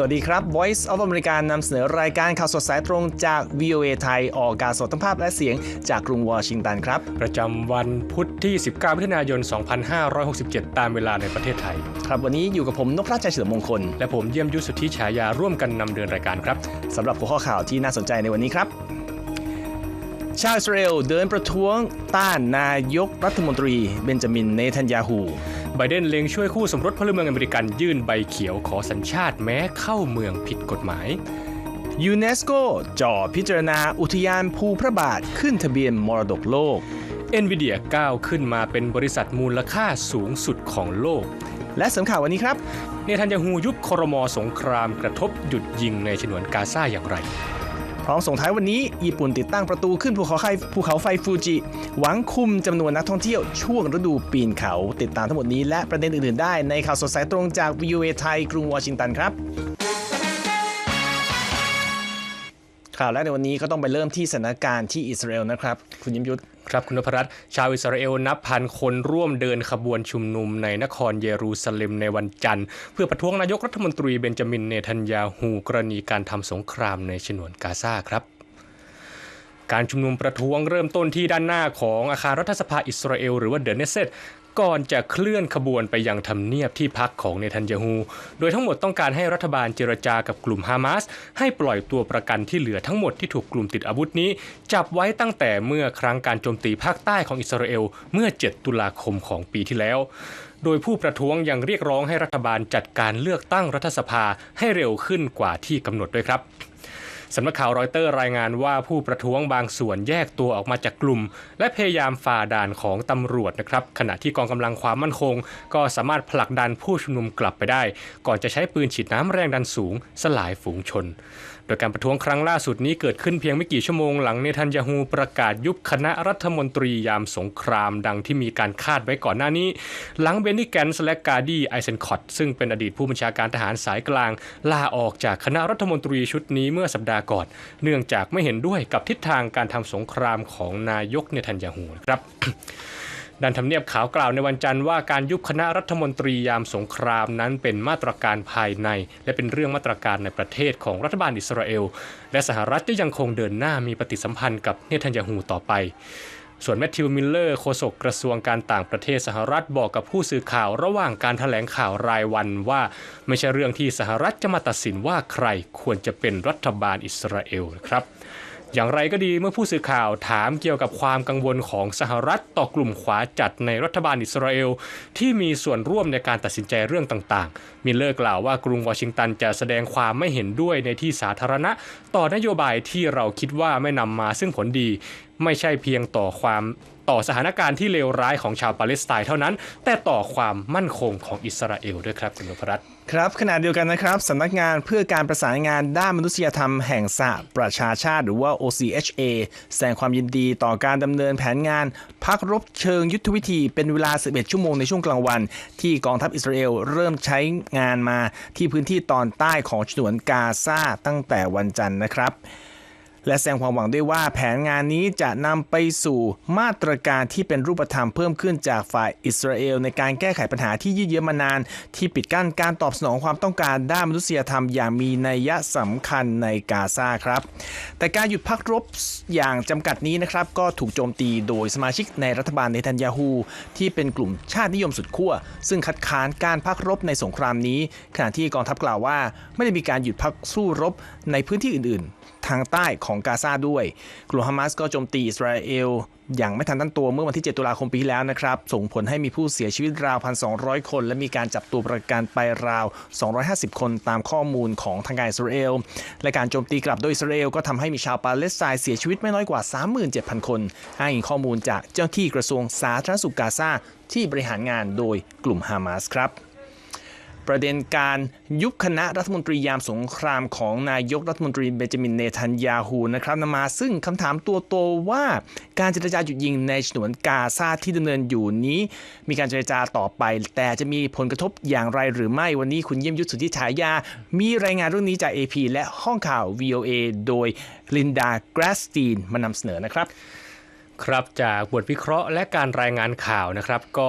สวัสดีครับ Voice of America นำเสนอรายการข่าวสดสายตรงจาก VOA ไทย ออกอากาศสดทั้งภาพและเสียงจากกรุงวอชิงตันครับ ประจำวันพุธที่ 19 มิถุนายน 2567 ตามเวลาในประเทศไทย ครับวันนี้อยู่กับผมนพราชชัยเฉลิมมงคล และผมเยี่ยมยุทธสุทธิฉายาร่วมกันนำเดินรายการครับสำหรับหัวข้อข่าวที่น่าสนใจในวันนี้ครับชาวอิสราเอลเดินประท้วงต้านนายกรัฐมนตรีเบนจามินเนทันยาฮู ไบเดนเล็งช่วยคู่สมรสพลเมืองอเมริกันยื่นใบเขียวขอสัญชาติแม้เข้าเมืองผิดกฎหมายยูเนสโกจ่อพิจารณาอุทยานภูพระบาทขึ้นทะเบียนมรดกโลก NVIDIA ก้าวขึ้นมาเป็นบริษัทมูลค่าสูงสุดของโลก และสำข่าววันนี้ครับ เนทันยาฮูยุบครมสงครามกระทบหยุดยิงในฉนวนกาซาอย่างไร พร้อมส่งท้ายวันนี้ ญี่ปุ่นติดตั้งประตูขึ้นภูเขาไฟภูเขาไฟฟูจิ หวังคุมจำนวนนักท่องเที่ยวช่วงฤดูปีนเขา ติดตามทั้งหมดนี้และประเด็นอื่นๆได้ในข่าวสดสายตรงจาก VOA ไทยกรุงวอชิงตันครับ ข่าวแรกในวันนี้ก็ต้องไปเริ่มที่สถานการณ์ที่อิสราเอลนะครับ คุณยิมยุทธครับคุณนพรัตน์ชาวอิสราเอลนับพันคนร่วมเดินขบวนชุมนุมในนครเยรูซาเล็มในวันจันทร์ เพื่อประท้วงนายกรัฐมนตรีเบนจามินเนทันยาฮูกรณีการทำสงครามในฉนวนกาซาครับการชุมนุมประท้วงเริ่มต้นที่ด้านหน้าของอาคารรัฐสภาอิสราเอลหรือว่าเดนเนเซต ก่อนจะเคลื่อนขบวนไปยังทำเนียบที่พักของเนทันยาฮู โดยทั้งหมดต้องการให้รัฐบาลเจรจากับกลุ่มฮามาสให้ปล่อยตัวประกันที่เหลือทั้งหมดที่ถูกกลุ่มติดอาวุธนี้ จับไว้ตั้งแต่เมื่อครั้งการโจมตีภาคใต้ของอิสราเอลเมื่อ 7 ตุลาคมของปีที่แล้ว โดยผู้ประท้วงยังเรียกร้องให้รัฐบาลจัดการเลือกตั้งรัฐสภาให้เร็วขึ้นกว่าที่กำหนดด้วยครับ สำนักข่าวรอยเตอร์รายงานว่าผู้ประท้วงบางส่วนแยกตัวออกมาจากกลุ่ม และพยายามฝ่าด่านของตำรวจนะครับขณะที่กองกำลังความมั่นคง ก็สามารถผลักดันผู้ชุมนุมกลับไปได้ ก่อนจะใช้ปืนฉีดน้ำแรงดันสูง สลายฝูงชน โดยการประท้วงครั้งล่าสุดนี้เกิดขึ้นเพียงไม่กี่ชั่วโมงหลังเนทันยาฮูประกาศยุบคณะรัฐมนตรียามสงครามดังที่มีการคาดไว้ก่อนหน้านี้ หลังเบนนี่แกนสและกาดีไอเซนคอตซึ่งเป็นอดีตผู้บัญชาการทหารสายกลาง ลาออกจากคณะรัฐมนตรีชุดนี้เมื่อสัปดาห์ก่อน เนื่องจากไม่เห็นด้วยกับทิศทางการทำสงครามของนายกเนทันยาฮูนะครับ ดันทำเนียบขาวกล่าวในวันจันทร์ว่าการยุบคณะรัฐมนตรียามสงครามนั้นเป็นมาตรการภายใน และเป็นเรื่องมาตรการในประเทศของรัฐบาลอิสราเอล และสหรัฐจะยังคงเดินหน้ามีปฏิสัมพันธ์กับเนทันยาฮูต่อไป ส่วนแมทธิวมิลเลอร์โฆษกกระทรวงการต่างประเทศสหรัฐบอกกับผู้สื่อข่าวระหว่างการถแถลงข่าวรายวันว่า ไม่ใช่เรื่องที่สหรัฐจะมาตัดสินว่าใครควรจะเป็นรัฐบาลอิสราเอลนะครับ อย่างไรก็ดีเมื่อผู้สื่อข่าวถามเกี่ยวกับความกังวลของสหรัฐต่อกลุ่มขวาจัดในรัฐบาลอิสราเอล ที่มีส่วนร่วมในการตัดสินใจเรื่องต่างๆ มิลเลอร์กล่าวว่ากรุงวอชิงตันจะแสดงความไม่เห็นด้วยในที่สาธารณะ ต่อนโยบายที่เราคิดว่าไม่นำมาซึ่งผลดี ไม่ใช่เพียงต่อความ ต่อสถานการณ์ที่เลวร้ายของชาวปาเลสไตน์เท่านั้น แต่ต่อความมั่นคงของอิสราเอลด้วยครับคุณนพรัตน์ครับขณะเดียวกันนะครับสำนักงานเพื่อการประสานงานด้านมนุษยธรรมแห่งสหประชาชาติหรือว่า OCHA แสดงความยินดีต่อการดำเนินแผนงาน พักรบเชิงยุทธวิธีเป็นเวลา 11 ชั่วโมงในช่วงกลางวัน ที่กองทัพอิสราเอลเริ่มใช้งานมาที่พื้นที่ตอนใต้ของฉนวนกาซาตั้งแต่วันจันทร์นะครับ และแสดงความหวังด้วยว่าแผนงานนี้จะนำไปสู่มาตรการที่เป็นรูปธรรมเพิ่มขึ้นจากฝ่ายอิสราเอล ในการแก้ไขปัญหาที่ยืดเยื้อมานาน ที่ปิดกั้นการตอบสนองความต้องการด้านมนุษยธรรมอย่างมีนัยสำคัญในกาซาครับ แต่การหยุดพักรบอย่างจำกัดนี้นะครับก็ถูกโจมตีโดยสมาชิกในรัฐบาลเนทันยาฮูที่เป็นกลุ่มชาตินิยมสุดขั้วซึ่งคัดค้านการพักรบในสงครามนี้ ขณะที่กองทัพกล่าวว่า ไม่ได้มีการหยุดพักสู้รบในพื้นที่อื่นๆ ทางใต้ของกาซาด้วย กลุ่มฮามาสก็โจมตีอิสราเอลอย่างไม่ทันตั้งตัวเมื่อวันที่ 7 ตุลาคมปีที่แล้วนะครับ ส่งผลให้มีผู้เสียชีวิตราว 1,200 คน และมีการจับตัวประกันไปราว 250 คนตามข้อมูลของทางการอิสราเอล และการโจมตีกลับโดยอิสราเอลก็ทำให้มีชาวปาเลสไตน์เสียชีวิตไม่น้อยกว่า 37,000 คนอ้างอิงข้อมูลจากเจ้าที่กระทรวงสาธารณสุขกาซาที่บริหารงานโดยกลุ่มฮามาสครับ ประเด็นการยุบคณะรัฐมนตรียามสงครามของนายกรัฐมนตรีเบนจามินเนทันยาฮูนะครับนำมาซึ่งคำถามตัวโตว่าการเจรจาหยุดยิงในฉนวนกาซาที่ดำเนินอยู่นี้ มีการเจรจาต่อไป แต่จะมีผลกระทบอย่างไรหรือไม่วันนี้คุณเยี่ยมยุทธสุทธิฉายา มีรายงานเรื่องนี้จาก AP และห้องข่าว VOA โดยลินดากราสตีนมานำเสนอนะครับ ครับจากบทวิเคราะห์และการรายงานข่าวนะครับ ก็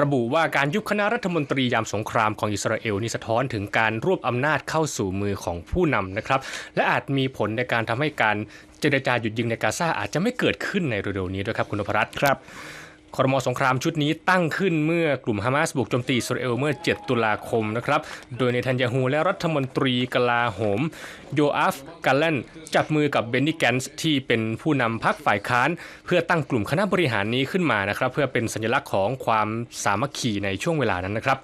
ระบุว่าการยุบคณะรัฐมนตรียามสงครามของอิสราเอลนี่สะท้อนถึงการรวบอำนาจเข้าสู่มือของผู้นำนะครับ และอาจมีผลในการทำให้การเจรจาหยุดยิงในกาซาอาจจะไม่เกิดขึ้นในเร็วๆนี้ด้วยครับคุณนพรัตน์ครับ คอรมอสงครามชุดนี้ตั้งขึ้นเมื่อกลุ่มฮามาสบุกโจมตีอิสราเอลเมื่อ 7 ตุลาคมนะครับ โดยในทันยาฮูและรัฐมนตรีกลาโหม โยอาฟกาเลนจับมือกับเบนนิแกนส์ที่เป็นผู้นำพรรคฝ่ายค้าน เพื่อตั้งกลุ่มคณะบริหารนี้ขึ้นมานะครับ เพื่อเป็นสัญลักษณ์ของความสามัคคีในช่วงเวลานั้นนะครับ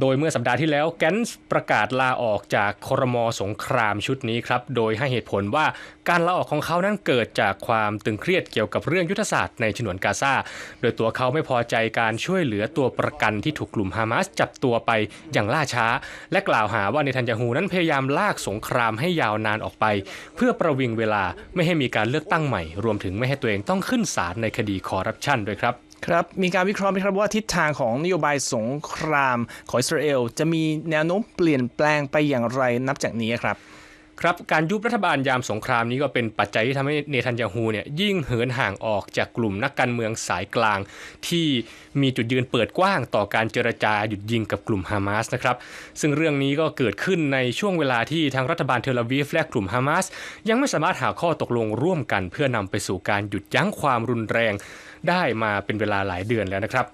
โดยเมื่อสัปดาห์ที่แล้วแกนส์ประกาศลาออกจากครมสงครามชุดนี้ครับ โดยให้เหตุผลว่าการลาออกของเขานั้นเกิดจากความตึงเครียดเกี่ยวกับเรื่องยุทธศาสตร์ในฉนวนกาซา โดยตัวเขาไม่พอใจการช่วยเหลือตัวประกันที่ถูกกลุ่มฮามาสจับตัวไปอย่างล่าช้า และกล่าวหาว่าเนทันยาฮูนั้นพยายามลากสงครามให้ยาวนานออกไป เพื่อประวิงเวลาไม่ให้มีการเลือกตั้งใหม่ รวมถึงไม่ให้ตัวเองต้องขึ้นศาลในคดีคอร์รัปชันด้วยครับ ครับ มีการวิเคราะห์ไหมครับว่าทิศทางของนโยบายสงครามของอิสราเอลจะมีแนวโน้มเปลี่ยนแปลงไปอย่างไรนับจากนี้ครับ ครับการยุบรัฐบาลยามสงครามนี้ก็เป็นปัจจัยที่ทำให้เนทันยาฮูเนี่ยยิ่งเหินห่างออกจากกลุ่มนักการเมืองสายกลาง ที่มีจุดยืนเปิดกว้างต่อการเจรจาหยุดยิงกับกลุ่มฮามาสนะครับซึ่งเรื่องนี้ก็เกิดขึ้นในช่วงเวลาที่ทางรัฐบาลเทลอาวีฟและกลุ่มฮามาสยังไม่สามารถหาข้อตกลงร่วมกัน เพื่อนำไปสู่การหยุดยั้งความรุนแรงได้มาเป็นเวลาหลายเดือนแล้วนะครับ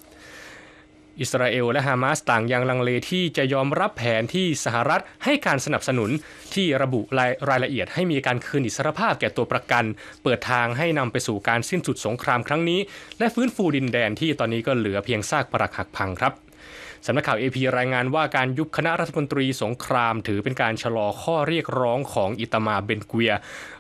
อิสราเอลและฮามาสต่างยังลังเลที่จะยอมรับแผนที่สหรัฐให้การสนับสนุนที่ระบุรายรายละเอียดให้มีการคืนอิสรภาพแก่ตัวประกัน เปิดทางให้นำไปสู่การสิ้นสุดสงครามครั้งนี้ และฟื้นฟูดินแดนที่ตอนนี้ก็เหลือเพียงซากปรักหักพังครับ สำนักข่าว AP รายงานว่าการยุบคณะรัฐมนตรีสงคราม ถือเป็นการชะลอข้อเรียกร้องของอิตามาเบนเกวีย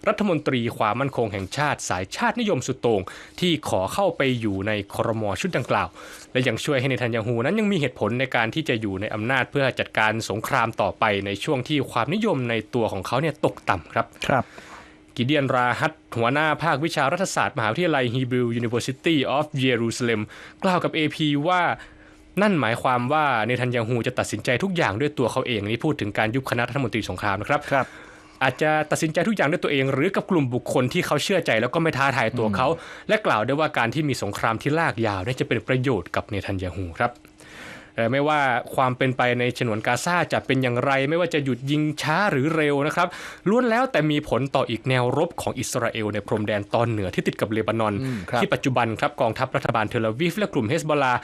รัฐมนตรีความมั่นคงแห่งชาติสายชาตินิยมสุดโต่งที่ขอเข้าไปอยู่ในครมชุดดังกล่าว และยังช่วยให้เนทันยาฮูนั้นยังมีเหตุผลในการที่จะอยู่ในอำนาจเพื่อจัดการสงครามต่อไปในช่วงที่ความนิยมในตัวของเขาเนี่ยตกต่ำครับครับกิเดียนราฮัตหัวหน้าภาควิชารัฐศาสตร์ มหาวิทยาลัย Hebrew University of Jerusalem กล่าวกับ AP ว่า นั่นหมายความว่าเนทันยาฮูจะตัดสินใจทุกอย่างด้วยตัวเขาเองนี่พูดถึงการยุบคณะรัฐมนตรีสงครามนะครับครับ อาจจะตัดสินใจทุกอย่างด้วยตัวเอง หรือกับกลุ่มบุคคลที่เขาเชื่อใจแล้วก็ไม่ท้าทายตัวเขา และกล่าวได้ว่าการที่มีสงครามที่ลากยาวเนี่ยจะเป็นประโยชน์กับเนทันยาฮูครับเอ่อ ไม่ว่าความเป็นไปในฉนวนกาซาจะเป็นอย่างไร ไม่ว่าจะหยุดยิงช้าหรือเร็วนะครับล้วนแล้วแต่มีผลต่ออีกแนวรบของอิสราเอลในพรมแดนตอนเหนือที่ติดกับเลบานอนอืมครับที่ปัจจุบันครับกองทัพรัฐบาลเทลอาวีฟและกลุ่มเฮสบอลา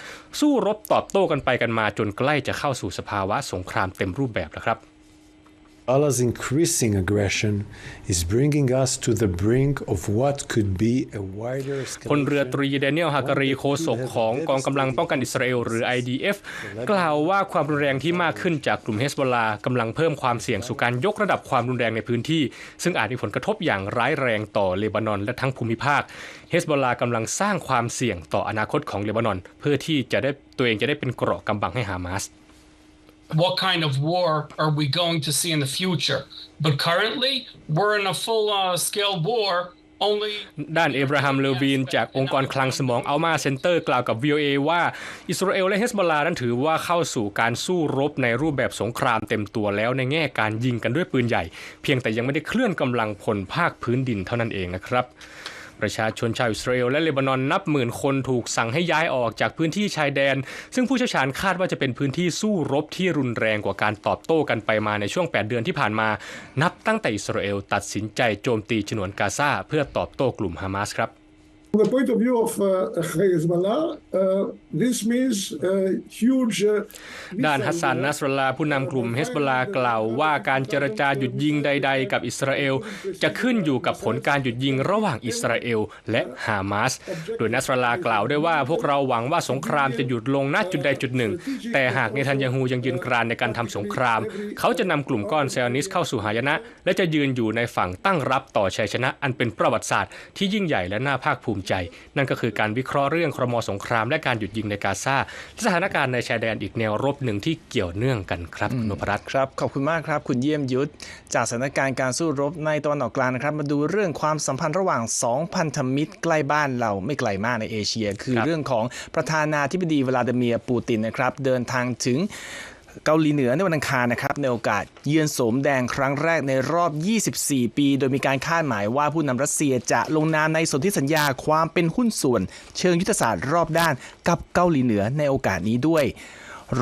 สู้รบตอบโต้กันไปกันมาจนใกล้จะเข้าสู่สภาวะสงครามเต็มรูปแบบแล้วครับ Allah's increasing aggression is bringing us to the brink of what could be a wider พลเรือต escalation. รีเดเนียลฮาการีโคศกของกองกำลังป้องกันอิสราเอลหรือ IDF กล่าวว่าความรุนแรงที่มากขึ้นจากกลุ่มเฮสบอลลากำลังเพิ่มความเสี่ยงสู่การยกระดับความรุนแรงในพื้นที่ ซึ่งอาจมีผลกระทบอย่างร้ายแรงต่อเลบานอนและทั้งภูมิภาคเฮสบอลลากำลังสร้างความเสี่ยงต่ออนาคตของเลบานอน เพื่อที่จะได้ตัวเองจะได้เป็นเกราะกำบังให้ฮามาส what kind of war are we going to see in the future? But currently, we're in a full uh, scale war. ด้านเอ b ราฮัมเลวีนจากองค์กรคลังสมองอัลมาเซ็นเตอร์กล่าวกับ VOA ว่าอิสราเอลและเฮสบอลลานั้นถือว่าเข้าสู่การสู้รบในรูปแบบสงครามเต็มตัวแล้วในแง่การยิงกันด้วยปืนใหญ่ เพียงแต่ยังไม่ได้เคลื่อนกำลังพลภาคพื้นดินเท่านั้นเองนะครับ ประชาชนชาวอิสราเอลและเลบานอนนับหมื่นคนถูกสั่งให้ย้ายออกจากพื้นที่ชายแดน ซึ่งผู้เชี่ยวชาญคาดว่าจะเป็นพื้นที่สู้รบที่รุนแรงกว่าการตอบโต้กันไปมาในช่วง 8 เดือนที่ผ่านมา นับตั้งแต่อิสราเอลตัดสินใจโจมตีฉนวนกาซาเพื่อตอบโต้กลุ่มฮามาสครับ From the point of view of uh, Hezbollah, uh, this means uh, huge. Uh, ด้านฮัสซันนัสรลลาผู้นำกลุ่มเฮสบอลลากล่าวว่าการเจรจาหยุดยิงใด ๆ กับอิสราเอล จะขึ้นอยู่กับผลการหยุดยิงระหว่างอิสราเอลและฮามาส โดยนัสรลลากล่าวด้วยว่าพวกเราหวังว่าสงครามจะหยุดลงณจุดใดจุดหนึ่ง แต่หากเนทันยาฮูยังยืนกรานในการทำสงคราม เขาจะนำกลุ่มก้อนเซลนิสเข้าสู่หายนะ และจะยืนอยู่ในฝั่งตั้งรับต่อชัยชนะอันเป็นประวัติศาสตร์ที่ยิ่งใหญ่และน่าภาคภูมิใจ นั่นก็คือการวิเคราะห์เรื่องครมสงคราม และการหยุดยิงในกาซาและสถานการณ์ในชายแดนอีกแนวรบหนึ่งที่เกี่ยวเนื่องกันครับคุณนพรัตน์ครับขอบคุณมากครับ คุณเยี่ยมยุทธจากสถานการณ์การสู้รบในตะวันออกกลางนะครับมาดูเรื่องความสัมพันธ์ระหว่าง 2 พันธมิตรใกล้บ้านเราไม่ไกลมากในเอเชีย คือครับเรื่องของประธานาธิบดีวลาดิเมียร์ปูตินนะครับเดินทางถึง เกาหลีเหนือในวันอังคารนะครับในโอกาสเยือนโสมแดงครั้งแรกในรอบ 24 ปี โดยมีการคาดหมายว่าผู้นำรัสเซียจะลงนามในสนธิสัญญาความเป็นหุ้นส่วน เชิงยุทธศาสตร์รอบด้านกับเกาหลีเหนือในโอกาสนี้ด้วย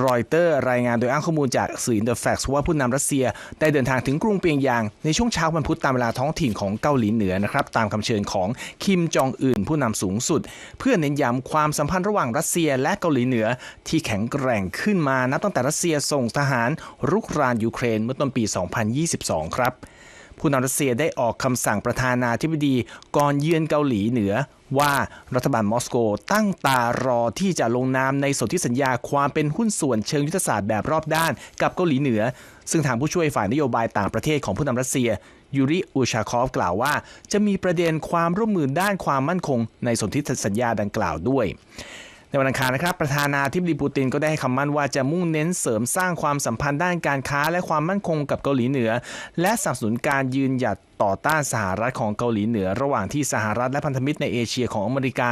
รอยเตอร์รายงานโดยอ้างข้อมูลจากสื่ออินเตอร์แฟกซ์ว่าผู้นำรัสเซียได้เดินทางถึงกรุงเปียงยาง ในช่วงเช้าวันพุธตามเวลาท้องถิ่นของเกาหลีเหนือนะครับตามคำเชิญของคิมจองอึนผู้นำสูงสุด เพื่อเน้นย้ำความสัมพันธ์ระหว่างรัสเซียและเกาหลีเหนือ ที่แข็งแกร่งขึ้นมานับตั้งแต่รัสเซียส่งทหารรุกรานยูเครนเมื่อต้นปี 2022 ครับ ผู้นำรัสเซียได้ออกคำสั่งประธานาธิบดีก่อนเยือนเกาหลีเหนือ ว่ารัฐบาลมอสโกตั้งตารอที่จะลงนามในสนธิสัญญาความเป็นหุ้นส่วนเชิงยุทธศาสตร์แบบรอบด้านกับเกาหลีเหนือ ซึ่งทางผู้ช่วยฝ่ายนโยบายต่างประเทศของผู้นำรัสเซียยูริอูชาคอฟกล่าวว่า จะมีประเด็นความร่วมมือด้านความมั่นคงในสนธิสัญญาดังกล่าวด้วย ในวันอังคารนะครับประธานาธิบดีปูตินก็ได้ให้คำมั่นว่าจะมุ่งเน้นเสริมสร้างความสัมพันธ์ด้านการค้าและความมั่นคงกับเกาหลีเหนือ และสนับสนุนการยืนหยัดต่อต้านสหรัฐของเกาหลีเหนือ ระหว่างที่สหรัฐและพันธมิตรในเอเชียของอเมริกา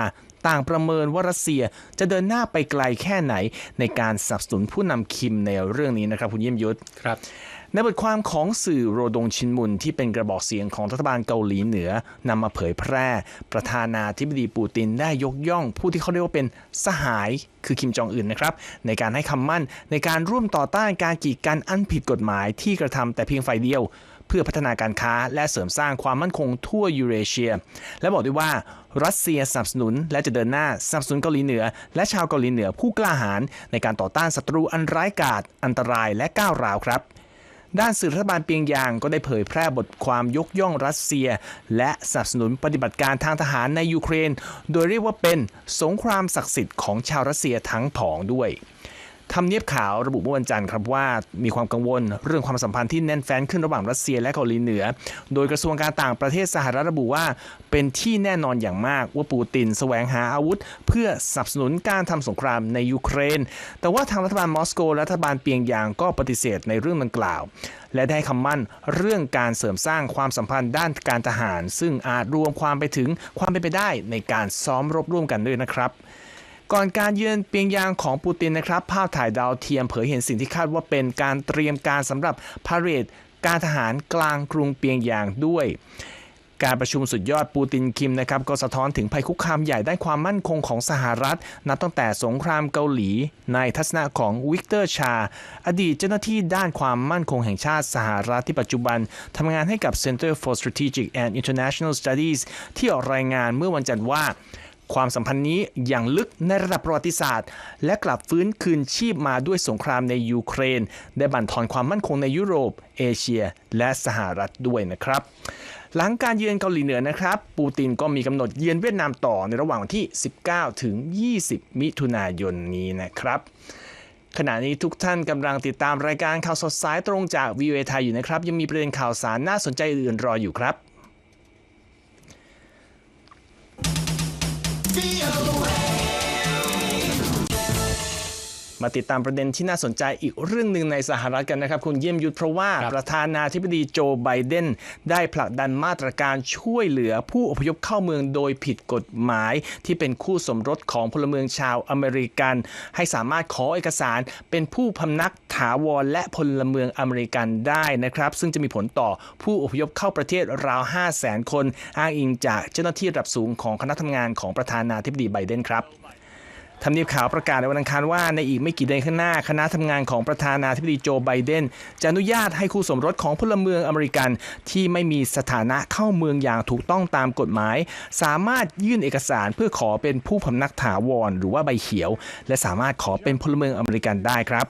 ต่างประเมินว่ารัสเซียจะเดินหน้าไปไกลแค่ไหนในการสนับสนุนผู้นำคิมในเรื่องนี้นะครับ คุณเยี่ยมยุทธครับในบทความของสื่อโรดงชินมุนที่เป็นกระบอกเสียงของรัฐบาลเกาหลีเหนือนำมาเผยแพร่ ประธานาธิบดีปูตินได้ยกย่อง ผู้ที่เขาเรียกว่าเป็นสหายคือคิมจองอึนนะครับ ในการให้คำมั่นในการร่วมต่อต้านการกีดกันอันผิดกฎหมายที่กระทำแต่เพียงฝ่ายเดียว เพื่อพัฒนาการค้าและเสริมสร้างความมั่นคงทั่วยูเรเชีย และบอกด้วยว่ารัสเซียสนับสนุนและจะเดินหน้าสนับสนุนเกาหลีเหนือ และชาวเกาหลีเหนือผู้กล้าหาญในการต่อต้านศัตรูอันร้ายกาจอันตรายและก้าวร้าวครับด้านสื่อรัฐบาลเปียงยางก็ได้เผยแพร่บทความยกย่องรัสเซีย และสนับสนุนปฏิบัติการทางทหารในยูเครน โดยเรียกว่าเป็นสงครามศักดิ์สิทธิ์ของชาวรัสเซียทั้งผองด้วย ทำเนียบข่าวระบุเมื่อวันจันทร์ครับว่ามีความกังวลเรื่องความสัมพันธ์ที่แน่นแฟ้นขึ้นระหว่างรัสเซียและเกาหลีเหนือ โดยกระทรวงการต่างประเทศสหรัฐระบุว่า เป็นที่แน่นอนอย่างมากว่าปูตินแสวงหาอาวุธ เพื่อสนับสนุนการทำสงครามในยูเครน แต่ว่าทางรัฐบาลมอสโกและรัฐบาลเปียงยางก็ปฏิเสธในเรื่องดังกล่าว และได้คำมั่นเรื่องการเสริมสร้างความสัมพันธ์ด้านการทหาร ซึ่งอาจรวมความไปถึงความเป็นไปได้ในการซ้อมรบร่วมกันด้วยนะครับ ก่อนการเยือนเปียงยางของปูตินนะครับ ภาพถ่ายดาวเทียมเผยเห็นสิ่งที่คาดว่าเป็นการเตรียมการสำหรับพาเรดการทหารกลางกรุงเปียงยางด้วยการประชุมสุดยอดปูตินคิมนะครับก็สะท้อนถึงภัยคุกคามใหญ่ด้านความมั่นคงของสหรัฐ นับตั้งแต่สงครามเกาหลี ในทัศนะของวิกเตอร์ชา อดีตเจ้าหน้าที่ด้านความมั่นคงแห่งชาติสหรัฐที่ปัจจุบันทำงานให้กับ Center for Strategic and International Studies ที่ออกรายงานเมื่อวันจันทร์ว่า ความสัมพันธ์นี้อย่างลึกในระดับประวัติศาสตร์ และกลับฟื้นคืนชีพมาด้วยสงครามในยูเครน ได้บั่นทอนความมั่นคงในยุโรป เอเชีย และสหรัฐด้วยนะครับหลังการเยือนเกาหลีเหนือนะครับ ปูตินก็มีกำหนดเยือนเวียดนามต่อในระหว่างวันที่ 19 ถึง 20 มิถุนายนนี้นะครับ ขณะนี้ทุกท่านกำลังติดตามรายการข่าวสดสายตรงจาก VOA ไทยอยู่นะครับ ยังมีประเด็นข่าวสารน่าสนใจอื่นรออยู่ครับ Radio. มาติดตามประเด็นที่น่าสนใจอีกเรื่องหนึ่งในสหรัฐกันนะครับ คุณเยี่ยมยุทธเพราะว่าครับประธานาธิบดีโจไบเดนได้ผลักดันมาตรการช่วยเหลือผู้อพยพเข้าเมืองโดยผิดกฎหมาย ที่เป็นคู่สมรสของพลเมืองชาวอเมริกัน ให้สามารถขอเอกสารเป็นผู้พำนักถาวรและพลเมืองอเมริกันได้นะครับ ซึ่งจะมีผลต่อผู้อพยพเข้าประเทศราว5 0 0 0 0 0 คน อ้างอิงจากเจ้าหน้าที่ระดับสูงของคณะทำงานของประธานาธิบดีไบเดนครับ ทำเนียบข่าวประกาศในวันอังคารว่าในอีกไม่กี่เดือนข้างหน้า คณะทำงานของประธานาธิบดีโจไบเดน จะอนุญาตให้คู่สมรสของพลเมืองอเมริกัน ที่ไม่มีสถานะเข้าเมืองอย่างถูกต้องตามกฎหมาย สามารถยื่นเอกสารเพื่อขอเป็นผู้พำนักถาวร หรือว่าใบเขียว และสามารถขอเป็นพลเมืองอเมริกันได้ครับ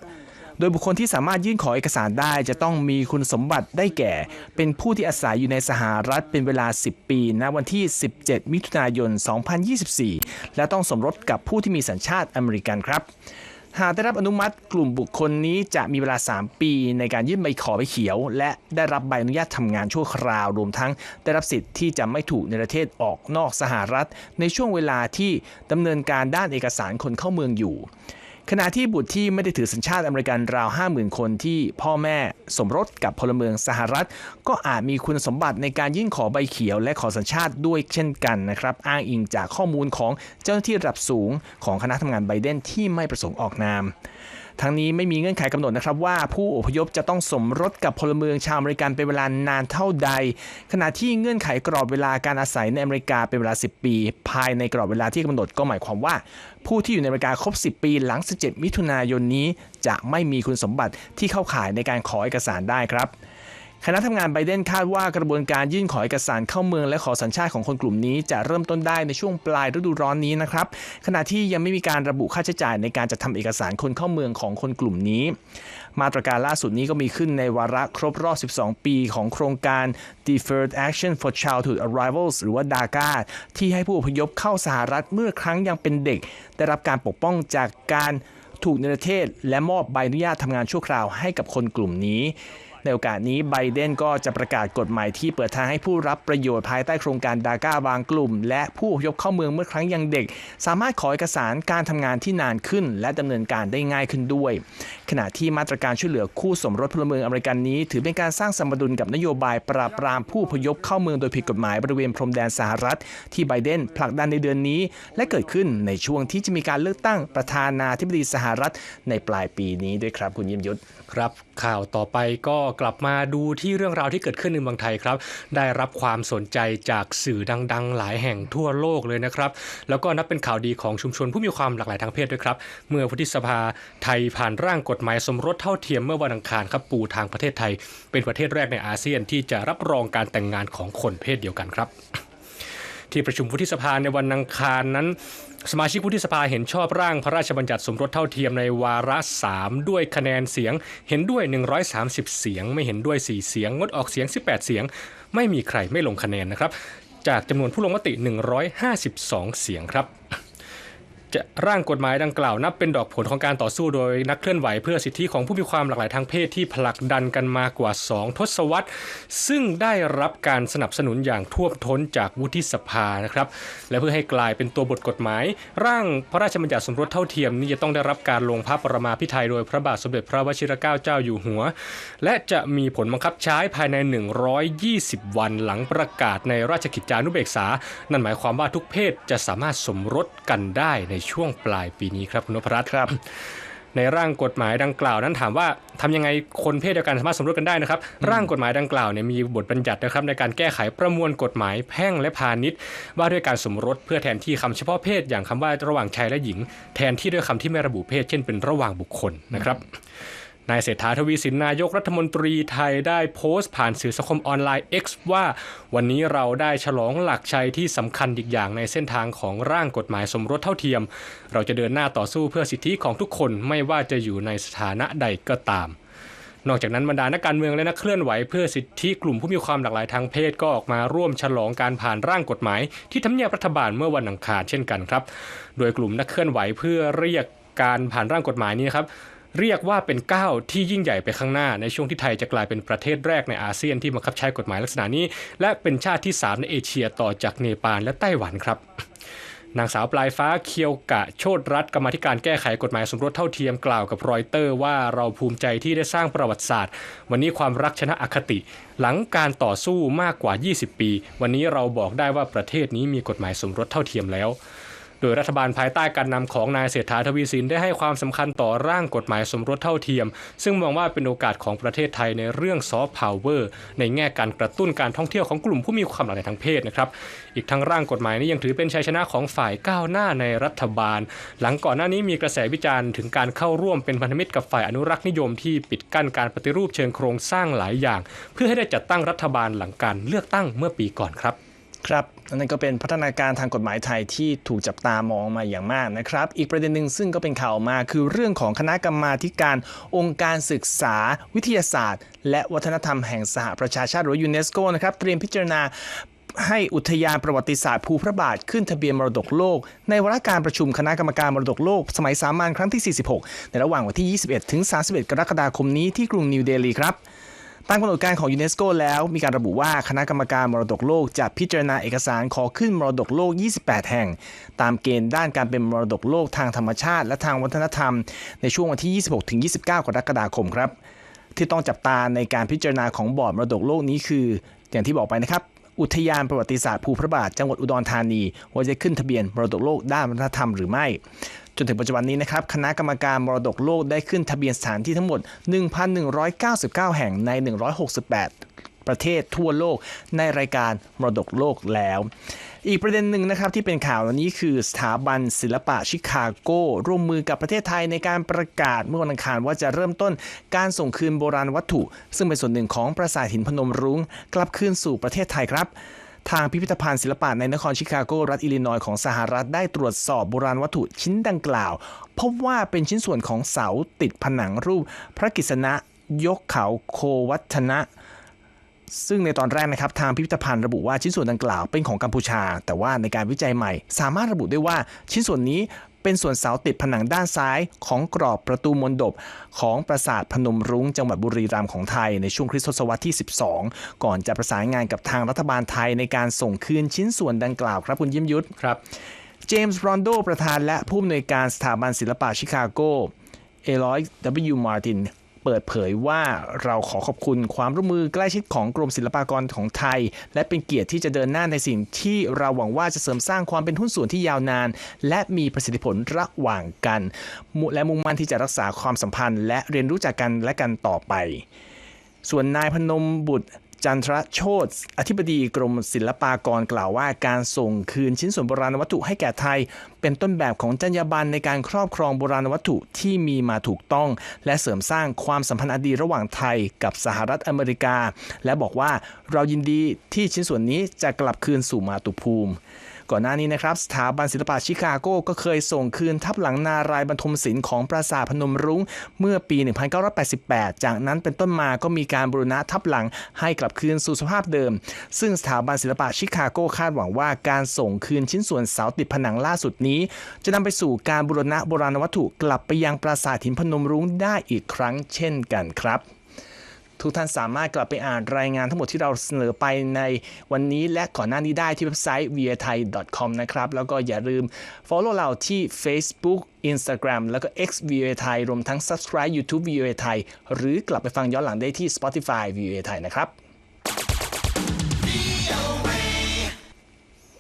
โดยบุคคลที่สามารถยื่นขอเอกสารได้จะต้องมีคุณสมบัติได้แก่ เป็นผู้ที่อาศัยอยู่ในสหรัฐเป็นเวลา 10 ปีณวันที่ 17 มิถุนายน 2024 และต้องสมรสกับผู้ที่มีสัญชาติอเมริกันครับหากได้รับอนุมัติกลุ่มบุคคลนี้จะมีเวลา 3 ปีในการยื่นใบขอใบเขียว และได้รับใบอนุญาตทำงานชั่วคราว รวมทั้งได้รับสิทธิ์ที่จะไม่ถูกในประเทศออกนอกสหรัฐ ในช่วงเวลาที่ดำเนินการด้านเอกสารคนเข้าเมืองอยู่ ขณะที่บุตรที่ไม่ได้ถือสัญชาติอเมริกันราว 50,000 คนที่พ่อแม่สมรสกับพลเมืองสหรัฐ ก็อาจมีคุณสมบัติในการยื่นขอใบเขียวและขอสัญชาติด้วยเช่นกันนะครับ อ้างอิงจากข้อมูลของเจ้าหน้าที่ระดับสูงของคณะทำงานไบเดนที่ไม่ประสงค์ออกนาม ทั้งนี้ไม่มีเงื่อนไขกำหนดนะครับว่าผู้อพยพจะต้องสมรสกับพลเมืองชาวอเมริกันเป็นเวลานานเท่าใด ขณะที่เงื่อนไขกรอบเวลาการอาศัยในอเมริกาเป็นเวลา 10 ปี ภายในกรอบเวลาที่กำหนดก็หมายความว่า ผู้ที่อยู่ในอเมริกาครบ 10 ปีหลัง 17 มิถุนายนนี้ จะไม่มีคุณสมบัติที่เข้าข่ายในการขอเอกสารได้ครับ คณะทำงานไบเดนคาดว่ากระบวนการยื่นขอเอกสารเข้าเมืองและขอสัญชาติของคนกลุ่มนี้ จะเริ่มต้นได้ในช่วงปลายฤดูร้อนนี้นะครับขณะที่ยังไม่มีการระบุค่าใช้จ่ายในการจัดทำเอกสารคนเข้าเมืองของคนกลุ่มนี้ มาตรการล่าสุดนี้ก็มีขึ้นในวาระครบรอบ 12 ปีของโครงการ Deferred Action for Childhood Arrivals หรือว่า DACA ที่ให้ผู้อพยพเข้าสหรัฐเมื่อครั้งยังเป็นเด็ก ได้รับการปกป้องจากการถูกเนรเทศ และมอบใบอนุญาตทำงานชั่วคราวให้กับคนกลุ่มนี้ ในโอกาสนี้ไบเดนก็จะประกาศกฎหมายที่เปิดทางให้ผู้รับประโยชน์ภายใต้โครงการดาก้าบางกลุ่ม และผู้ยพเข้าเมืองเมื่อครั้งยังเด็ก สามารถขอเอกสารการทำงานที่นานขึ้น และดำเนินการได้ง่ายขึ้นด้วย ขณะที่มาตรการช่วยเหลือคู่สมรสพลเมืองอเมริกันนี้ ถือเป็นการสร้างสมดุลกับนโยบายปราบปรามผู้พยพเข้าเมืองโดยผิดกฎหมายบริเวณพรมแดนสหรัฐ ที่ไบเดนผลักดันในเดือนนี้ และเกิดขึ้นในช่วงที่จะมีการเลือกตั้งประธานาธิบดีสหรัฐในปลายปีนี้ด้วยครับคุณยิมยุทธครับ ข่าวต่อไปก็กลับมาดูที่เรื่องราวที่เกิดขึ้นในเมืองไทยครับ ได้รับความสนใจจากสื่อดังๆ หลายแห่งทั่วโลกเลยนะครับ แล้วก็นับเป็นข่าวดีของชุมชนผู้มีความหลากหลายทางเพศด้วยครับ เมื่อวุฒิสภาไทยผ่านร่างกฎหมายสมรสเท่าเทียมเมื่อวันอังคารครับปูทางประเทศไทย เป็นประเทศแรกในอาเซียนที่จะรับรองการแต่งงานของคนเพศเดียวกันครับที่ประชุมวุฒิสภาในวันอังคารนั้น สมาชิกวุฒิสภาเห็นชอบร่างพระราชบัญญัติสมรสเท่าเทียมในวาระ3ด้วยคะแนนเสียง เห็นด้วย 130 เสียง ไม่เห็นด้วย 4 เสียง งดออกเสียง 18 เสียง ไม่มีใครไม่ลงคะแนนนะครับ จากจำนวนผู้ลงมติ 152 เสียงครับ จะร่างกฎหมายดังกล่าวนับเป็นดอกผลของการต่อสู้โดยนักเคลื่อนไหวเพื่อสิทธิของผู้มีความหลากหลายทางเพศที่ผลักดันกันมากว่า 2 ทศวรรษ ซึ่งได้รับการสนับสนุนอย่างท่วมท้นจากวุฒิสภานะครับ และเพื่อให้กลายเป็นตัวบทกฎหมาย ร่างพระราชบัญญัติสมรสเท่าเทียมนี้จะต้องได้รับการลงพระปรมาภิไธยโดยพระบาทสมเด็จพระวชิรเกล้าเจ้าอยู่หัว และจะมีผลบังคับใช้ภายใน 120 วันหลังประกาศในราชกิจจานุเบกษา นั่นหมายความว่าทุกเพศจะสามารถสมรสกันได้ในช่วงปลายปีนี้ครับคุณนพรัตน์ครับในร่างกฎหมายดังกล่าวนั้นถามว่าทำยังไงคนเพศเดียวกันสามารถสมรสกันได้นะครับ ร่างกฎหมายดังกล่าวเนี่ยมีบทบัญญัตินะครับในการแก้ไขประมวลกฎหมายแพ่งและพาณิชย์ ว่าด้วยการสมรสเพื่อแทนที่คำเฉพาะเพศอย่างคำว่าระหว่างชายและหญิง แทนที่ด้วยคำที่ไม่ระบุเพศ เช่นเป็นระหว่างบุคคลนะครับ นายเศรษฐาทวีสินนายกรัฐมนตรีไทยได้โพสต์ผ่านสื่อสังคมออนไลน์ X ว่า วันนี้เราได้ฉลองหลักชัยที่สำคัญอีกอย่างในเส้นทางของร่างกฎหมายสมรสเท่าเทียม เราจะเดินหน้าต่อสู้เพื่อสิทธิของทุกคนไม่ว่าจะอยู่ในสถานะใดก็ตามนอกจากนั้นบรรดานักการเมืองและนักเคลื่อนไหวเพื่อสิทธิกลุ่มผู้มีความหลากหลายทางเพศก็ออกมาร่วมฉลองการผ่านร่างกฎหมาย ที่ทำเนียบรัฐบาลเมื่อวันอังคารเช่นกันครับ โดยกลุ่มนักเคลื่อนไหวเพื่อเรียกการผ่านร่างกฎหมายนี้ครับ เรียกว่าเป็นก้าวที่ยิ่งใหญ่ไปข้างหน้า ในช่วงที่ไทยจะกลายเป็นประเทศแรกในอาเซียนที่บังคับใช้กฎหมายลักษณะนี้ และเป็นชาติที่ 3 ในเอเชียต่อจากเนปาลและไต้หวันครับนางสาวปลายฟ้าเคียวกะโชตรัฐกรรมธิการแก้ไขกฎหมายสมรสเท่าเทียมกล่าวกับรอยเตอร์ว่าเราภูมิใจที่ได้สร้างประวัติศาสตร์ วันนี้ความรักชนะอคติ หลังการต่อสู้มากกว่า 20 ปี วันนี้เราบอกได้ว่าประเทศนี้มีกฎหมายสมรสเท่าเทียมแล้ว โดยรัฐบาลภายใต้การนำของนายเศรษฐาทวีสินได้ให้ความสำคัญต่อร่างกฎหมายสมรสเท่าเทียม ซึ่งมองว่าเป็นโอกาสของประเทศไทยในเรื่องซอฟต์พาวเวอร์ในแง่การกระตุ้นการท่องเที่ยวของกลุ่มผู้มีความหลากหลายทางเพศนะครับอีกทั้งร่างกฎหมายนี้ยังถือเป็นชัยชนะของฝ่ายก้าวหน้าในรัฐบาล หลังก่อนหน้านี้มีกระแสวิจารณ์ถึงการเข้าร่วมเป็นพันธมิตรกับฝ่ายอนุรักษ์นิยมที่ปิดกั้นการปฏิรูปเชิงโครงสร้างหลายอย่าง เพื่อให้ได้จัดตั้งรัฐบาลหลังการเลือกตั้งเมื่อปีก่อนครับ ครับนนั้นก็เป็นพัฒนาการทางกฎหมายไทยที่ถูกจับตามองมาอย่างมากนะครับ อีกประเด็นหนึ่งซึ่งก็เป็นข่าวมาคือเรื่องของคณะกรรมาการองค์การศึกษา วิทยาศาสตร์ และวัฒนธรรมแห่งสหประชาชาติหรือยูเนสโกนะครับเตรียมพิจารณาให้อุทยานประวัติศาสตร์ภูพระบาทขึ้นทะเบียนมรดกโลก ในวาระการประชุมคณะกรรมการมรดกโลก สมัยสามัญครั้งที่ 46 ในระหว่างวันที่ 21 ถึง 31 กรกฎาคมนี้ที่กรุงนิวเดลีครับ ตามกำหนดการของยูเนสโกแล้วมีการระบุว่าคณะกรรมการมรดกโลกจะพิจารณาเอกสารขอขึ้นมรดกโลก 28 แห่ง ตามเกณฑ์ด้านการเป็นมรดกโลกทางธรรมชาติ และทางวัฒนธรรม ในช่วงวันที่ 26ถึง29 กรกฎาคมครับ ที่ต้องจับตาในการพิจารณาของบอร์ดมรดกโลกนี้คือ อย่างที่บอกไปนะครับ อุทยานประวัติศาสตร์ภูพระบาทจังหวัดอุดรธานีว่าจะขึ้นทะเบียนมรดกโลกด้านวัฒนธรรมหรือไม่ จนถึงปัจจุบันนี้นะครับคณะกรรมการมรดกโลกได้ขึ้นทะเบียนสถานที่ทั้งหมด 1,199 แห่งใน 168ประเทศทั่วโลกในรายการมรดกโลกแล้ว อีกประเด็นหนึ่งนะครับที่เป็นข่าววันนี้คือสถาบันศิลปะชิคาโก ร่วมมือกับประเทศไทยในการประกาศเมื่อวันอังคารว่าจะเริ่มต้นการส่งคืนโบราณวัตถุ ซึ่งเป็นส่วนหนึ่งของปราสาทหินพนมรุ้ง กลับคืนสู่ประเทศไทยครับ ทางพิพิธภัณฑ์ศิลปะในนครชิคาโกรัฐอิลลินอยของสหรัฐได้ตรวจสอบโบราณวัตถุชิ้นดังกล่าว พบว่าเป็นชิ้นส่วนของเสาติดผนังรูป พระกิษณะยกเขาโควัฒนะซึ่งในตอนแรกนะครับทางพิพิธภัณฑ์ระบุว่าชิ้นส่วนดังกล่าวเป็นของกัมพูชา แต่ว่าในการวิจัยใหม่ สามารถระบุได้ว่าชิ้นส่วนนี้ เป็นส่วนเสาติดผนังด้านซ้ายของกรอบประตูมณฑปของปราสาทพนมรุ้งจังหวัดบุรีรัมย์ของไทยในช่วงคริสตศตวรรษที่ 12 ก่อนจะประสานงานกับทางรัฐบาลไทยในการส่งคืนชิ้นส่วนดังกล่าวครับคุณยิ้มยุทธครับเจมส์รอนโดประธานและผู้อำนวยการสถาบันศิลปะชิคาโก เอลอย W. มาร์ติน เปิดเผยว่าเราขอขอบคุณความร่วมมือใกล้ชิดของกรมศิลปากรของไทย และเป็นเกียรติที่จะเดินหน้าในสิ่งที่เราหวังว่าจะเสริมสร้างความเป็นหุ้นส่วนที่ยาวนาน และมีประสิทธิผลระหว่างกัน และมุ่งมั่นที่จะรักษาความสัมพันธ์ และเรียนรู้จากกันและกันต่อไป ส่วนนายพนมบุตร จันทรโชตอธิบดีกรมศิลปากรกล่าวว่า การส่งคืนชิ้นส่วนโบราณวัตถุให้แก่ไทย เป็นต้นแบบของจรรยาบรรณในการครอบครองโบราณวัตถุที่มีมาถูกต้อง และเสริมสร้างความสัมพันธ์อดีระหว่างไทยกับสหรัฐอเมริกา และบอกว่าเรายินดีที่ชิ้นส่วนนี้จะกลับคืนสู่มาตุภูมิ ก่อนหน้านี้นะครับสถาบันศิลปะชิคาโกก็เคยส่งคืนทับหลังนารายบรรทมศิลป์ของปราสาทพนมรุ้งเมื่อปี 1988 จากนั้นเป็นต้นมาก็มีการบูรณะทับหลังให้กลับคืนสู่สภาพเดิม ซึ่งสถาบันศิลปะชิคาโกคาดหวังว่าการส่งคืนชิ้นส่วนเสาติดผนังล่าสุดนี้ จะนำไปสู่การบูรณะโบราณวัตถุกลับไปยังปราสาทหินพนมรุ้งได้อีกครั้งเช่นกันครับ ทุกท่านสามารถกลับไปอ่านรายงานทั้งหมดที่เราเสนอไปในวันนี้และก่อนหน้านี้ได้ที่เว็บไซต์ v i a t h a i c o m นะครับ แล้วก็อย่าลืม follow เราที่ Facebook Instagram แล้วก็ X v i a t h a i รวมทั้ง subscribe YouTube v i a t h a i หรือกลับไปฟังย้อนหลังได้ที่ Spotify v i a t h a i นะครับ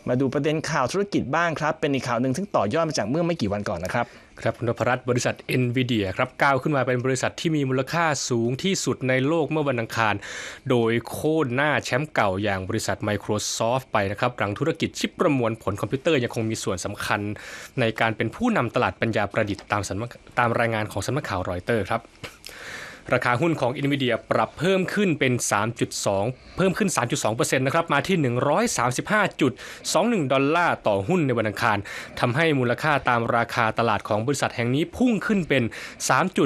มาดูประเด็นข่าวธุรกิจบ้างครับ เป็นอีกข่าวหนึ่งที่ต่อยอดมาจากเมื่อไม่กี่วันก่อนนะครับครับคุณนพรัตน์บริษัท NVIDIA ครับก้าวขึ้นมาเป็นบริษัทที่มีมูลค่าสูงที่สุดในโลกเมื่อวันอังคาร โดยโค่นหน้าแชมป์เก่าอย่างบริษัท Microsoft ไปนะครับหลังธุรกิจชิปประมวลผลคอมพิวเตอร์ยังคงมีส่วนสำคัญ ในการเป็นผู้นำตลาดปัญญาประดิษฐ์ตามสัตามรายงานของสำนักข่าวรอยเตอร์ครับ ราคาหุ้นของ NVIDIA ปรับเพิ่มขึ้นเป็น 3.2 เพิ่มขึ้น 3.2%นะครับ มาที่ 135.21 ดอลลาร์ต่อหุ้นในวันอังคารทำให้มูลค่าตามราคาตลาดของบริษัทแห่งนี้พุ่งขึ้นเป็น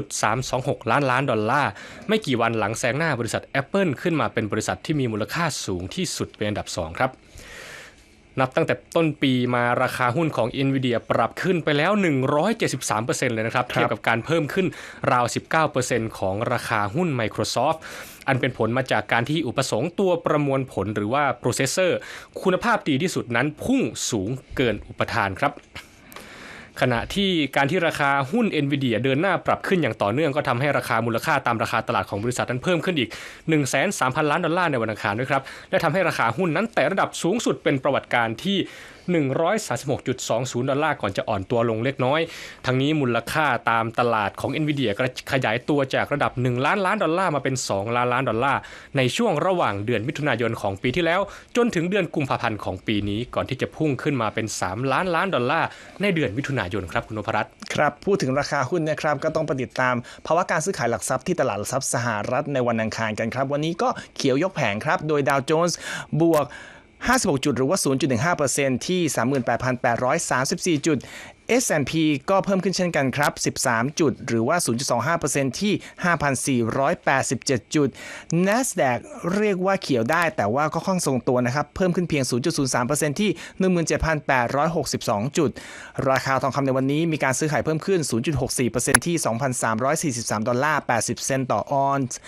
3.326 ล้านล้านดอลลาร์ ไม่กี่วันหลังแซงหน้าบริษัท Apple ขึ้นมาเป็นบริษัทที่มีมูลค่าสูงที่สุดเป็นอันดับ 2 ครับ นับตั้งแต่ต้นปีมาราคาหุ้นของ NVIDIA ปรับขึ้นไปแล้ว 173%เลยนะครับ เทียบกับการเพิ่มขึ้นราว 19%ของราคาหุ้น Microsoft อันเป็นผลมาจากการที่อุปสงค์ตัวประมวลผลหรือว่า processor คุณภาพดีที่สุดนั้นพุ่งสูงเกินอุปทานครับ ขณะที่การที่ราคาหุ้น NVIDIA เดินหน้าปรับขึ้นอย่างต่อเนื่องก็ทำให้ราคามูลค่าตามราคาตลาดของบริษัทนั้นเพิ่มขึ้นอีก 1 3 0 0 0 ล้านดอลลาร์ในวันอังคารด้วยครับ และทำให้ราคาหุ้นนั้นแต่ระดับสูงสุดเป็นประวัติการที่ 136.20 ดอลลาร์ก่อนจะอ่อนตัวลงเล็กน้อย ทั้งนี้มูลค่าตามตลาดของ NVIDIA ก็ขยายตัวจากระดับ 1 ล้านล้านดอลลาร์มาเป็น 2 ล้านล้านดอลลาร์ ในช่วงระหว่างเดือนมิถุนายนของปีที่แล้ว จนถึงเดือนกุมภาพันธ์ของปีนี้ ก่อนที่จะพุ่งขึ้นมาเป็น 3 ล้านล้านดอลลาร์ ในเดือนมิถุนายนครับคุณนพรัตน์ครับพูดถึงราคาหุ้นนะครับก็ต้องไปติดตามภาวะการซื้อขายหลักทรัพย์ที่ตลาดหลักทรัพย์สหรัฐในวันอังคารกันครับ วันนี้ก็เขียวยกแผงครับ โดยดาวโจนส์บวก 56 จุดหรือว่า 0.15%ที่ 38,834 จุด S&P ก็เพิ่มขึ้นเช่นกันครับ 13 จุด หรือว่า 0.25%ที่ 5,487 จุด NASDAQ เรียกว่าเขียวได้แต่ว่าก็ค่อนทรงตัวนะครับ เพิ่มขึ้นเพียง 0.03%ที่ 17,862 จุด ราคาทองคำในวันนี้มีการซื้อขายเพิ่มขึ้น 0.64%ที่ 2,343 ดอลลาร์ 80 เซนต์ต่อออนซ์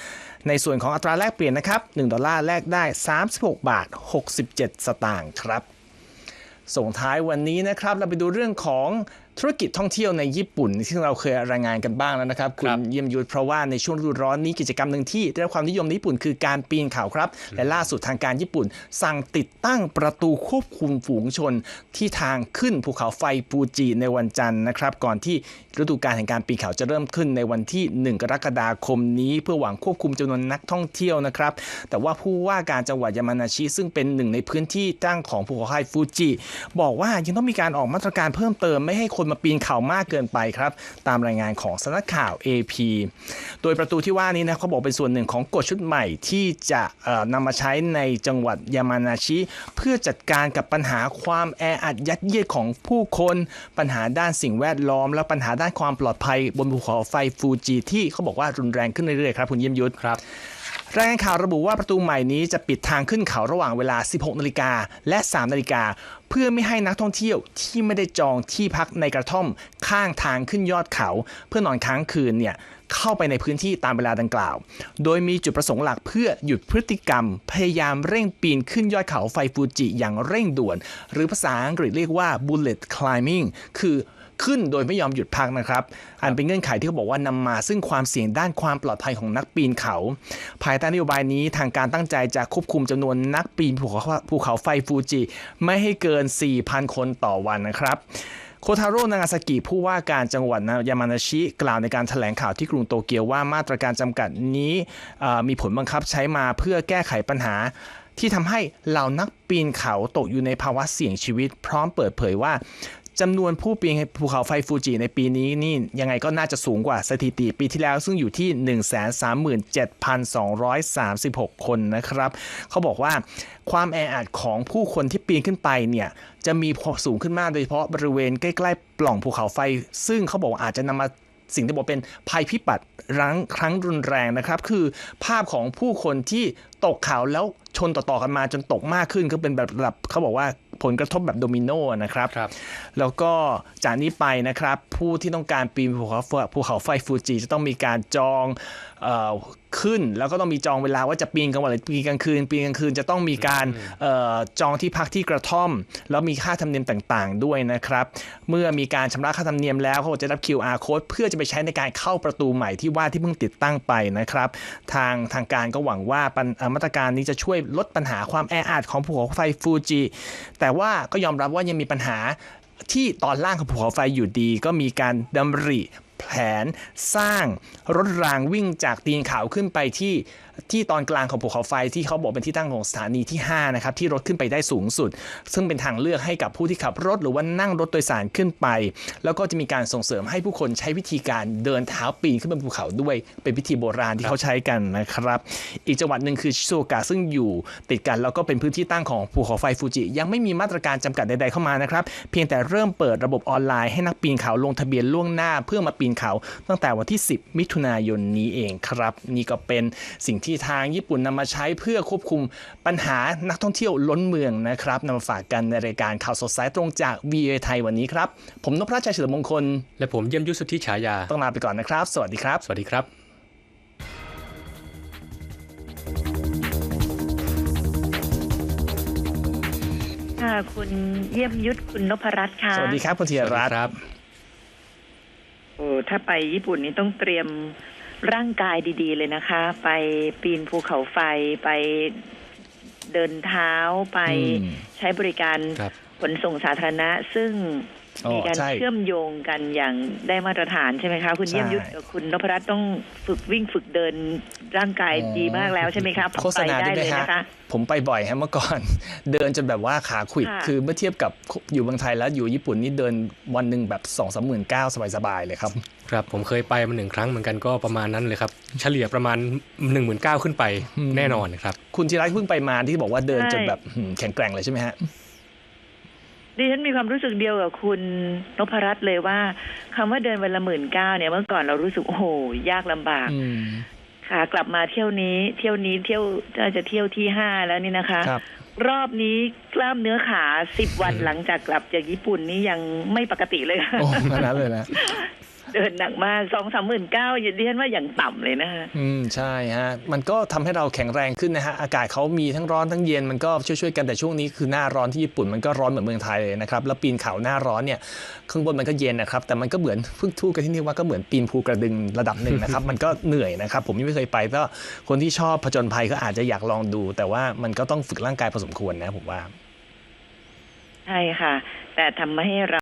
ในส่วนของอัตราแลกเปลี่ยนนะครับ 1 ดอลลาร์แลกได้ 36 บาท 67 สตางค์ครับ ส่งท้ายวันนี้นะครับ เราไปดูเรื่องของ ธุรกิจท่องเที่ยวในญี่ปุ่นที่เราเคยรายงานกันบ้างแล้วนะครับ คุณครับเยี่ยมยุทธเพราะว่าในช่วงฤดูร้อนนี้กิจกรรมหนึ่งที่ได้รับความนิยมในญี่ปุ่นคือการปีนเขาครับ และล่าสุดทางการญี่ปุ่น สั่งติดตั้งประตูควบคุมฝูงชน ที่ทางขึ้นภูเขาไฟฟูจิในวันจันทร์นะครับ ก่อนที่ฤดูกาลแห่งการปีนเขาจะเริ่มขึ้นในวันที่ 1 กรกฎาคมนี้ เพื่อหวังควบคุมจำนวนนักท่องเที่ยวนะครับแต่ว่าผู้ว่าการจังหวัดยามานาชิซึ่งเป็นหนึ่งในพื้นที่ตั้งของภูเขาไฟฟูจิบอกว่ายังต้องมีการออกมาตรการเพิ่มเติมไม่ให้คนมาปีนเขามากเกินไปครับ ตามรายงานของสำนักข่าว AP โดยประตูที่ว่านี้นะเขาบอกเป็นส่วนหนึ่งของกฎชุดใหม่ที่จะนำมาใช้ในจังหวัดยามานาชิ เพื่อจัดการกับปัญหาความแออัดยัดเยียดของผู้คน ปัญหาด้านสิ่งแวดล้อม และปัญหาด้านความปลอดภัยบนภูเขาไฟฟูจิที่เขาบอกว่ารุนแรงขึ้นเรื่อยๆครับคุณเยี่ยมยุทธครับรายงานข่าวระบุว่าประตูใหม่นี้จะปิดทางขึ้นเขาระหว่างเวลา 16 นาฬิกาและ 3 นาฬิกา พื่อไม่ให้นักท่องเที่ยวที่ไม่ได้จองที่พักในกระท่อมข้างทางขึ้นยอดเขา เพื่อนอนค้างคืนเนี่ยเข้าไปในพื้นที่ตามเวลาดังกล่าว โดยมีจุดประสงค์หลักเพื่อหยุดพฤติกรรม พยายามเร่งปีนขึ้นยอดเขาไฟฟูจิอย่างเร่งด่วน หรือภาษาอังกฤษเรียกว่า bullet climbing คือ ขึ้นโดยไม่ยอมหยุดพักนะครับ อันเป็นเงื่อนไขที่เขาบอกว่านำมาซึ่งความเสี่ยงด้านความปลอดภัยของนักปีนเขา ภายใต้นโยบายนี้ทางการตั้งใจจะควบคุมจำนวนนักปีนภูเขาไฟฟูจิ ไม่ให้เกิน 4,000 คนต่อวันนะครับโคทาโร่นางาซากิผู้ว่าการจังหวัดยามานาชิ กล่าวในการแถลงข่าวที่กรุงโตเกียวว่ามาตรการจำกัดนี้มีผลบังคับใช้มาเพื่อแก้ไขปัญหา ที่ทำให้เหล่านักปีนเขาตกอยู่ในภาวะเสี่ยงชีวิต พร้อมเปิดเผยว่า จำนวนผู้ปีนภูเขาไฟฟูจิในปีนี้นี่ยังไงก็น่าจะสูงกว่าสถิติปีที่แล้วซึ่งอยู่ที่ 137,236 คนนะครับ เขาบอกว่าความแออัดของผู้คนที่ปีนขึ้นไปเนี่ยจะมีสูงขึ้นมากโดยเฉพาะบริเวณใกล้ๆปล่องภูเขาไฟ ซึ่งเขาบอกาอาจจะนำมาสิ่งที่บอกเป็นภัยพิบัติรั้งครั้งรุนแรงนะครับ คือภาพของผู้คนที่ตกเขาแล้วชนต่อๆกันมาจนตกมากขึ้นก็เป็นแบบระดับเขาบอกว่า ผลกระทบแบบโดมิโนนะครับครับแล้วก็จากนี้ไปนะครับ ผู้ที่ต้องการปีนภูเขาไฟภูเขาไฟฟูจิจะต้องมีการจองเออ ขึ้น แล้วก็ต้องมีจองเวลาว่าจะปีนกลางวันหรือปีนกลางคืนปีนกลางคืนจะต้องมีการเออจองที่พักที่กระท่อม แล้วมีค่าธรรมเนียมต่างๆด้วยนะครับ เมื่อมีการชำระค่าธรรมเนียมแล้วเขาก็จะรับ QR code เพื่อจะไปใช้ในการเข้าประตูใหม่ที่ว่าที่เพิ่งติดตั้งไปนะครับ ทางทางการก็หวังว่าปัญเอ่อมาตรการนี้จะช่วยลดปัญหาความแออัดของภูเขาไฟฟูจิแต่ว่าก็ยอมรับว่ายังมีปัญหาที่ตอนล่างของภูเขาไฟอยู่ดีก็มีการดำริ แผนสร้างรถรางวิ่งจากตีนเขาขึ้นไปที่ที่ตอนกลางของภูเขาไฟที่เขาบอกเป็นที่ตั้งของสถานีที่5นะครับที่รถขึ้นไปได้สูงสุด ซึ่งเป็นทางเลือกให้กับผู้ที่ขับรถหรือว่านั่งรถโดยสารขึ้นไป แล้วก็จะมีการส่งเสริมให้ผู้คนใช้วิธีการเดินเท้าปีนขึ้นบนภูเขาด้วยเป็นพิธีโบราณที่เขาใช้กันนะครับ อีกจังหวัดหนึ่งคือชิโซโอกะซึ่งอยู่ติดกันแล้วก็เป็นพื้นที่ตั้งของภูเขาไฟฟูจิ ยังไม่มีมาตรการจำกัดใดๆเข้ามานะครับเพียงแต่เริ่มเปิดระบบออนไลน์ให้นักปีนเขาลงทะเบียนล่วงหน้า เพื่อมาปีนเขา ตั้งแต่วันที่ 10 มิถุนายนนี้เองครับ นี่ก็เป็นสิ่งที่ทางญี่ปุ่นนำมาใช้เพื่อควบคุมปัญหานักท่องเที่ยวล้นเมืองนะครับนำมาฝากกันในรายการข่าวสดสายตรงจาก VOA ไทยวันนี้ครับ ผมนพรัชชัยเฉลิมมงคล และผมเยี่ยมยุทธสุทธิฉายา ต้องลาไปก่อนนะครับ สวัสดีครับ สวัสดีครับค่ะคุณเยี่ยมยุทธคุณนพรัตน์ค่ะ สวัสดีครับ คุณธีสรวัสดีรัตน์ครับ โอ้ถ้าไปญี่ปุ่นนี่ต้องเตรียมร่างกายดี ๆ เลยนะคะ ไปปีนภูเขาไฟไปเดินเท้าไปอืมใช้บริการครับขนส่งสาธารณะ ซึ่งอ๋อ มีการใช่เชื่อมโยงกันอย่างได้มาตรฐานใช่ไหมคะ คุณใช่เยี่ยมยุทธกับคุณนพรัตน์ต้องฝึกวิ่งฝึกเดินร่างกายดีมากแล้วใช่ไหมคะโฆษณาไปได้ไหมเลยฮะนะคะผมไปบ่อยฮะเมื่อก่อน เดินจนแบบว่าขาขวิดค่ะคือเมื่อเทียบกับอยู่เมืองไทยแล้วอยู่ญี่ปุ่นนี่เดินวันหนึ่งแบบ2องสามหมื่นเก้าสบายๆเลยครับ ครับผมเคยไปมาหนึ่งครั้งเหมือนกันก็ประมาณนั้นเลยครับ เฉลี่ยประมาณ 1 9 0 0 0ขึ้นไปแน่นอนครับ คุณธีรัตน์เพิ่งไปมาที่บอกว่าเดินใช่จนแบบหืมแข็งแกร่งเลยใช่ไหมฮะ ดิฉันมีความรู้สึกเดียวกับคุณนพรัตน์เลยว่าคำว่าเดินวันละหมื่นเก้าเนี่ยเมื่อก่อนเรารู้สึกโอ้โหยากลำบากอืมค่ะกลับมาเที่ยวนี้ เที่ยวนี้เที่ยวจะจะเที่ยวที่ห้าแล้วนี่นะคะครับรอบนี้กล้ามเนื้อขาสิบวันหลังจากกลับจากญี่ปุ่นนี่ยังไม่ปกติเลยค่ะโอ้ขนาดนั้นเลยนะ เดินหนักมากสองสามหมื่นเก้าเดียนว่าอย่างต่ำเลยนะคะอืมใช่ฮะ มันก็ทำให้เราแข็งแรงขึ้นนะฮะ อากาศเขามีทั้งร้อนทั้งเย็นมันก็ช่วยๆกันแต่ช่วงนี้คือหน้าร้อนที่ญี่ปุ่นมันก็ร้อนเหมือนเมืองไทยเลยนะครับ แล้วปีนเขาหน้าร้อนเนี่ยข้างบนมันก็เย็นนะครับ แต่มันก็เหมือนเพิ่งทูดกันที่นี่ว่าก็เหมือนปีนภูกระดึงระดับหนึ่งนะครับ มันก็เหนื่อยนะครับ ผมยังไม่เคยไปก็คนที่ชอบผจญภัยก็อาจจะอยากลองดู แต่ว่ามันก็ต้องฝึกร่างกายพอสมควรนะผมว่า ใช่ค่ะ แต่ทำให้เรา